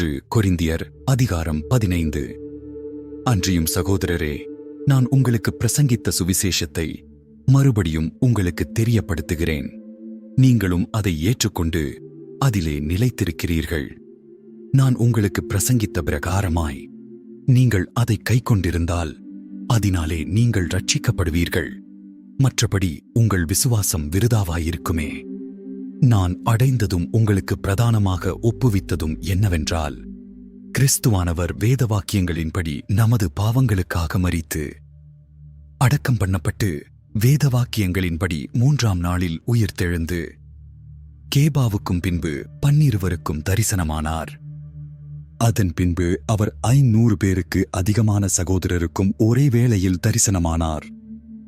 ஒன்று கொரிந்தியர் அதிகாரம் பதினைந்து. அன்றியும் சகோதரரே நான் உங்களுக்கு பிரசங்கித்த சுவிசேஷத்தை மறுபடியும் உங்களுக்கு தெரியப்படுத்துகிறேன். நீங்களும் அதை ஏற்றுக்கொண்டு அதிலே நிலைத்திருக்கிறீர்கள். நான் உங்களுக்கு பிரசங்கித்த பிரகாரமாய் நீங்கள் அதை கைக்கொண்டிருந்தால் அதனாலே நீங்கள் ரட்சிக்கப்படுவீர்கள் மற்றபடி உங்கள் விசுவாசம் விருதாவாயிருக்குமே. நான் அடைந்ததும் உங்களுக்கு பிரதானமாக ஒப்புவித்ததும் என்னவென்றால் கிறிஸ்துவானவர் வேத வாக்கியங்களின்படி நமது பாவங்களுக்காக மறித்து அடக்கம் பண்ணப்பட்டு வேத வாக்கியங்களின்படி மூன்றாம் நாளில் உயிர்த்தெழுந்து கேபாவுக்கும் பின்பு பன்னிருவருக்கும் தரிசனமானார். அதன் பின்பு அவர் ஐநூறு பேருக்கு அதிகமான சகோதரருக்கும் ஒரே வேளையில் தரிசனமானார்.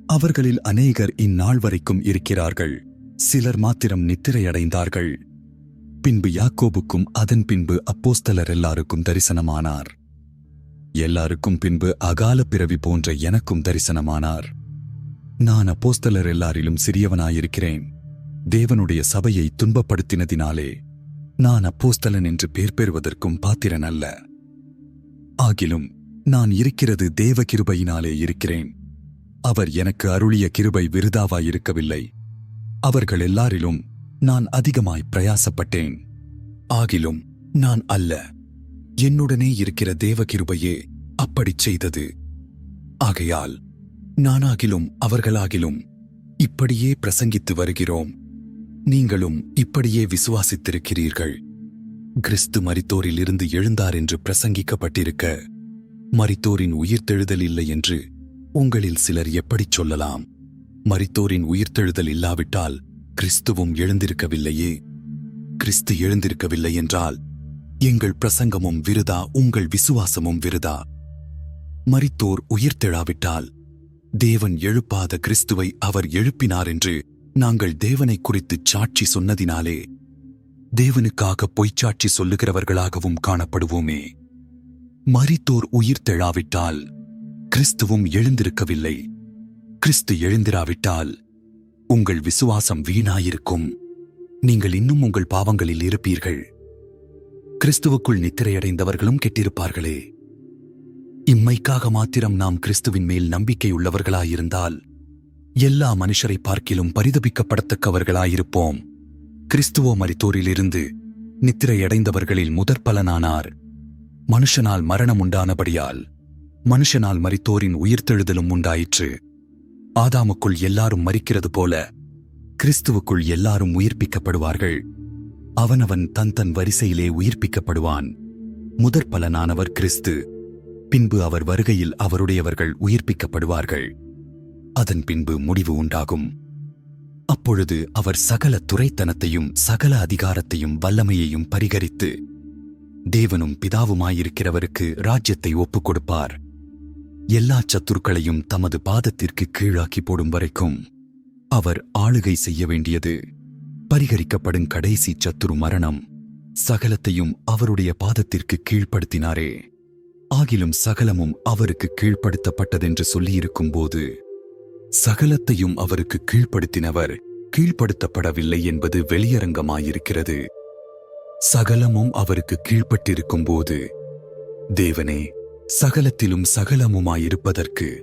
அவர்களில் அநேகர் இந்நாள் வரைக்கும் இருக்கிறார்கள். சிலர் மாத்திரம் நித்திரையடைந்தார்கள். பின்பு யாக்கோபுக்கும் அதன் பின்பு அப்போஸ்தலர் எல்லாருக்கும் தரிசனமானார். எல்லாருக்கும் பின்பு அகால பிறவி போன்ற எனக்கும் தரிசனமானார். நான் அப்போஸ்தலர் எல்லாரிலும் சிறியவனாயிருக்கிறேன். தேவனுடைய சபையை துன்பப்படுத்தினதினாலே நான் அப்போஸ்தலன் என்று பேர் பெறுவதற்கும் பாத்திரன் அல்ல. ஆகிலும் நான் இருக்கிறது தேவ கிருபையினாலே இருக்கிறேன். அவர் எனக்கு அருளிய கிருபை விருதாவாயிருக்கவில்லை. அவர்கள் எல்லாரிலும் நான் அதிகமாய் பிரயாசப்பட்டேன். ஆகிலும் நான் அல்ல. என்னுடனே இருக்கிற தேவகிருபையே அப்படிச் செய்தது. ஆகையால் நானாகிலும் அவர்களாகிலும் இப்படியே பிரசங்கித்து வருகிறோம். நீங்களும் இப்படியே விசுவாசித்திருக்கிறீர்கள். கிறிஸ்து மரித்தோரில் இருந்து எழுந்தார் என்று பிரசங்கிக்கப்பட்டிருக்க மரித்தோரின் உயிர்த்தெழுதல் இல்லை என்று உங்களில் சிலர் எப்படிச் சொல்லலாம்? மரித்தோரின் உயிர்த்தெழுதல் இல்லாவிட்டால் கிறிஸ்துவும் எழுந்திருக்கவில்லையே. கிறிஸ்து எழுந்திருக்கவில்லை என்றால் எங்கள் பிரசங்கமும் விருதா உங்கள் விசுவாசமும் விருதா? மரித்தோர் உயிர்த்தெழாவிட்டால் தேவன் எழுப்பாத கிறிஸ்துவை அவர் எழுப்பினார் என்று நாங்கள் தேவனை குறித்து சாட்சி சொன்னதினாலே தேவனுக்காக பொய்ச்சாட்சி சொல்லுகிறவர்களாகவும் காணப்படுவோமே. மரித்தோர் உயிர்த்தெழாவிட்டால் கிறிஸ்துவும் எழுந்திருக்கவில்லை. கிறிஸ்து எழுந்திராவிட்டால் உங்கள் விசுவாசம் வீணாயிருக்கும். நீங்கள் இன்னும் உங்கள் பாவங்களில் இருப்பீர்கள். கிறிஸ்துவுக்குள் நித்திரையடைந்தவர்களும் கெட்டிருப்பார்களே. இம்மைக்காக மாத்திரம் நாம் கிறிஸ்துவின் மேல் நம்பிக்கையுள்ளவர்களாயிருந்தால் எல்லா மனுஷரை பார்க்கிலும் பரிதபிக்கப்படத்தக்கவர்களாயிருப்போம். கிறிஸ்துவோ மரித்தோரிலிருந்து நித்திரையடைந்தவர்களில் முதற் பலனானார் மனுஷனால் மரணம் உண்டானபடியால் மனுஷனால் மரித்தோரின் உயிர்த்தெழுதலும் உண்டாயிற்று. ஆதாமுக்குள் எல்லாரும் மறிக்கிறது போல கிறிஸ்துவுக்குள் எல்லாரும் உயிர்ப்பிக்கப்படுவார்கள். அவனவன் தன் தன் வரிசையிலே உயிர்ப்பிக்கப்படுவான். முதற் பலனானவர் கிறிஸ்து பின்பு அவர் வருகையில் அவருடையவர்கள் உயிர்ப்பிக்கப்படுவார்கள். அதன் பின்பு முடிவு உண்டாகும். அப்பொழுது அவர் சகல துறைத்தனத்தையும் சகல அதிகாரத்தையும் வல்லமையையும் பரிகரித்து தேவனும் பிதாவுமாயிருக்கிறவருக்கு ராஜ்யத்தை ஒப்புக் கொடுப்பார் எல்லா சத்துருக்களையும் தமது பாதத்திற்கு கீழாக்கி போடும் வரைக்கும் அவர் ஆளுகை செய்ய வேண்டியது. பரிகரிக்கப்படும் கடைசி சத்துரு மரணம் சகலத்தையும் அவருடைய பாதத்திற்கு கீழ்ப்படுத்தினாரே. ஆகிலும் சகலமும் அவருக்கு கீழ்ப்படுத்தப்பட்டதென்று சொல்லியிருக்கும் போது சகலத்தையும் அவருக்கு கீழ்ப்படுத்தினவர் கீழ்ப்படுத்தப்படவில்லை என்பது வெளியரங்கமாயிருக்கிறது. சகலமும் அவருக்கு கீழ்ப்பட்டிருக்கும் போது தேவனே சகலத்திலும் சகலமுமாயிருப்பதற்கு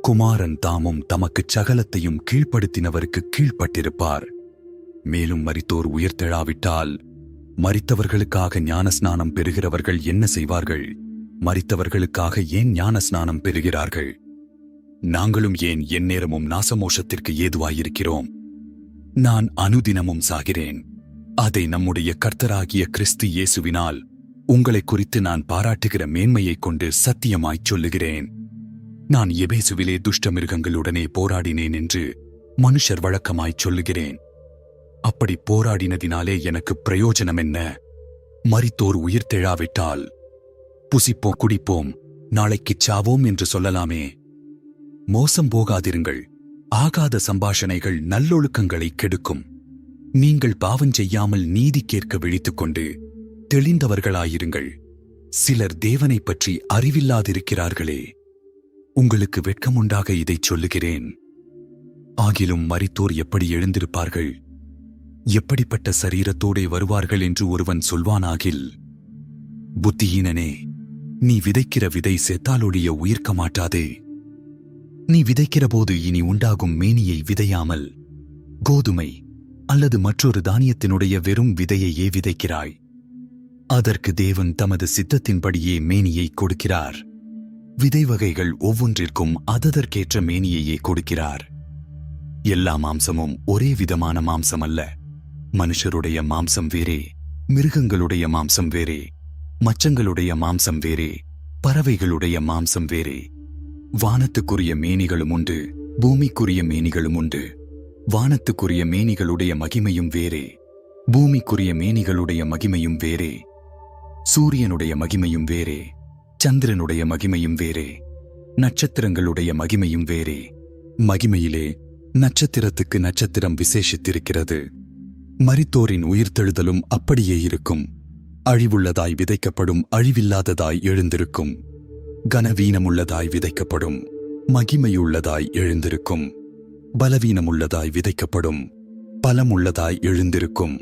குமாரன் தாமும் தமக்குச் சகலத்தையும் கீழ்ப்படுத்தினவருக்கு கீழ்ப்பட்டிருப்பார். மேலும் மறித்தோர் உயிர்த்தெழாவிட்டால் மரித்தவர்களுக்காக ஞானஸ்நானம் பெறுகிறவர்கள் என்ன செய்வார்கள்? மரித்தவர்களுக்காக ஏன் ஞானஸ்நானம் பெறுகிறார்கள்? நாங்களும் ஏன் எந்நேரமும் நாசமோஷத்திற்கு ஏதுவாயிருக்கிறோம்? நான் அனுதினமும் சாகிறேன். அதை நம்முடைய கர்த்தராகிய கிறிஸ்து இயேசுவினால் உங்களை குறித்து நான் பாராட்டுகிற மேன்மையைக் கொண்டு சத்தியமாய்ச் சொல்லுகிறேன். நான் எபேசுவிலே துஷ்ட மிருகங்களுடனே போராடினேன் என்று மனுஷர் வழக்கமாய்ச் சொல்லுகிறேன். அப்படி போராடினதினாலே எனக்கு பிரயோஜனம் என்ன? மரித்தோர் உயிர்த்தெழாவிட்டால் புசிப்போம் குடிப்போம் நாளைக்குச் சாவோம் என்று சொல்லலாமே. மோசம் போகாதிருங்கள். ஆகாத சம்பாஷணைகள் நல்லொழுக்கங்களை கெடுக்கும். நீங்கள் பாவம் செய்யாமல் நீதி கேட்க விழித்துக்கொண்டு தெளிந்தவர்களாயிருங்கள். சிலர் தேவனைப் பற்றி அறிவில்லாதிருக்கிறார்களே. உங்களுக்கு வெட்கமுண்டாக இதைச் சொல்லுகிறேன். ஆகிலும் மரித்தோர் எப்படி எழுந்திருப்பார்கள்? எப்படிப்பட்ட சரீரத்தோடே வருவார்கள் என்று ஒருவன் சொல்வானாகில் புத்தியீனனே நீ விதைக்கிற விதை செத்தாலொழிய உயிர்க்க மாட்டாதே நீ விதைக்கிறபோது இனி உண்டாகும் மேனியை விதையாமல் கோதுமை அல்லது மற்றொரு தானியத்தினுடைய வெறும் விதையையே விதைக்கிறாய். அதற்கு தேவன் தமது சித்தத்தின்படியே மேனியை கொடுக்கிறார். விதை வகைகள் ஒவ்வொன்றிற்கும் அததற்கேற்ற மேனியையே கொடுக்கிறார். எல்லா மாம்சமும் ஒரே விதமான மாம்சம் அல்ல மனுஷருடைய மாம்சம் வேறே மிருகங்களுடைய மாம்சம் வேறே மச்சங்களுடைய மாம்சம் வேறே பறவைகளுடைய மாம்சம் வேறே. வானத்துக்குரிய மேனிகளும் உண்டு பூமிக்குரிய மேனிகளும் உண்டு. வானத்துக்குரிய மேனிகளுடைய மகிமையும் வேறே பூமிக்குரிய மேனிகளுடைய மகிமையும் வேறே. சூரியனுடைய மகிமையும் வேறே சந்திரனுடைய மகிமையும் வேறே நட்சத்திரங்களுடைய மகிமையும் வேறே. மகிமையிலே நட்சத்திரத்துக்கு நட்சத்திரம் விசேஷித்திருக்கிறது. மரித்தோரின் உயிர்த்தெழுதலும் அப்படியே இருக்கும். அழிவுள்ளதாய் விதைக்கப்படும் அழிவில்லாததாய் எழுந்திருக்கும். கனவீனமுள்ளதாய் விதைக்கப்படும். மகிமையுள்ளதாய் எழுந்திருக்கும். பலவீனமுள்ளதாய் விதைக்கப்படும். பலமுள்ளதாய் எழுந்திருக்கும்.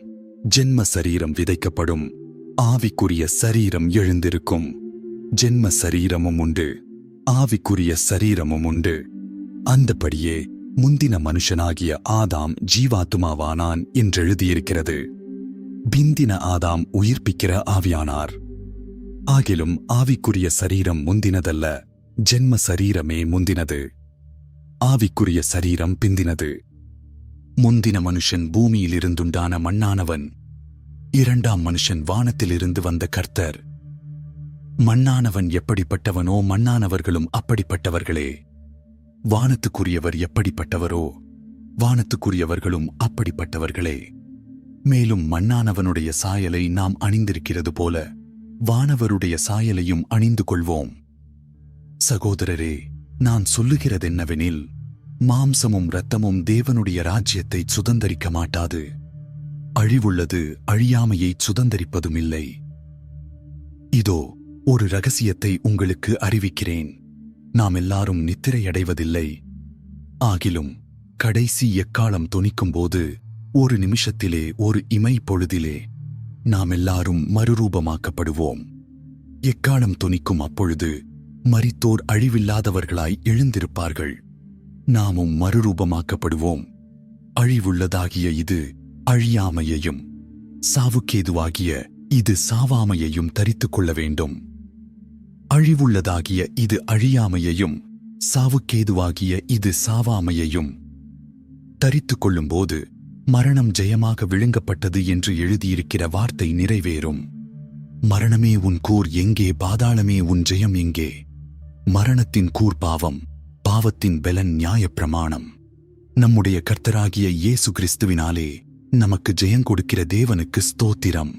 ஜென்ம சரீரம் விதைக்கப்படும். ஆவிக்குரிய சரீரம் எழுந்திருக்கும். ஜென்ம சரீரமும் உண்டு. ஆவிக்குரிய சரீரமும் உண்டு. அந்தபடியே முந்தின மனுஷனாகிய ஆதாம் ஜீவாத்துமாவானான் என்றெழுதியிருக்கிறது. பிந்தின ஆதாம் உயிர்ப்பிக்கிற ஆவியானார். ஆகிலும் ஆவிக்குரிய சரீரம் முந்தினதல்ல. ஜென்ம சரீரமே முந்தினது. ஆவிக்குரிய சரீரம் பிந்தினது. முந்தின மனுஷன் பூமியிலிருந்துண்டான மண்ணானவன் இரண்டாம் மனுஷன் வானத்திலிருந்து வந்த கர்த்தர். மண்ணானவன் எப்படிப்பட்டவனோ மண்ணானவர்களும் அப்படிப்பட்டவர்களே. வானத்துக்குரியவர் எப்படிப்பட்டவரோ வானத்துக்குரியவர்களும் அப்படிப்பட்டவர்களே. மேலும் மண்ணானவனுடைய சாயலை நாம் அணிந்திருக்கிறது போல வானவருடைய சாயலையும் அணிந்து கொள்வோம். சகோதரரே நான் சொல்லுகிறதென்னவெனில் மாம்சமும் இரத்தமும் தேவனுடைய ராஜ்யத்தை சுதந்தரிக்க மாட்டாது. அழிவுள்ளது அழியாமையை சுதந்தரிப்பதும் இல்லை இதோ ஒரு ரகசியத்தை உங்களுக்கு அறிவிக்கிறேன். நாம் எல்லாரும் நித்திரையடைவதில்லை. ஆகிலும் கடைசி எக்காலம் தொனிக்கும்போது ஒரு நிமிஷத்திலே ஒரு இமை பொழுதிலே நாம் எல்லாரும் மறுரூபமாக்கப்படுவோம். எக்காலம் தொனிக்கும் அப்பொழுது மரித்தோர் அழிவில்லாதவர்களாய் எழுந்திருப்பார்கள். நாமும் மறுரூபமாக்கப்படுவோம். அழிவுள்ளதாகிய இது அழியாமையையும் சாவுக்கேதுவாகிய இது சாவாமையையும் தரித்துக் கொள்ள வேண்டும். அழிவுள்ளதாகிய இது அழியாமையையும் சாவுக்கேதுவாகிய இது சாவாமையையும் தரித்துக் கொள்ளும்போது மரணம் ஜெயமாக விழுங்கப்பட்டது என்று எழுதியிருக்கிற வார்த்தை நிறைவேறும். மரணமே உன் கூர் எங்கே பாதாளமே உன் ஜெயம் எங்கே? மரணத்தின் கூர் பாவம் பாவத்தின் பெலன் நியாயப்பிரமாணம். நம்முடைய கர்த்தராகிய இயேசு கிறிஸ்துவினாலே நமக்கு ஜெயம் கொடுக்கிற தேவனுக்கு ஸ்தோத்திரம்.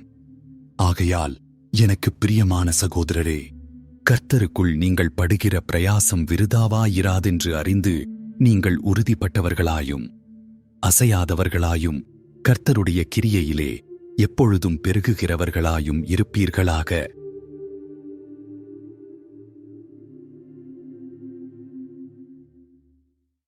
ஆகையால் எனக்கு பிரியமான சகோதரரே கர்த்தருக்குள் நீங்கள் படுகிற பிரயாசம் விருதாவாயிராதென்று அறிந்து நீங்கள் உறுதிப்பட்டவர்களாயும் அசையாதவர்களாயும் கர்த்தருடைய கிரியையிலே எப்பொழுதும் பெருகுகிறவர்களாயும் இருப்பீர்களாக.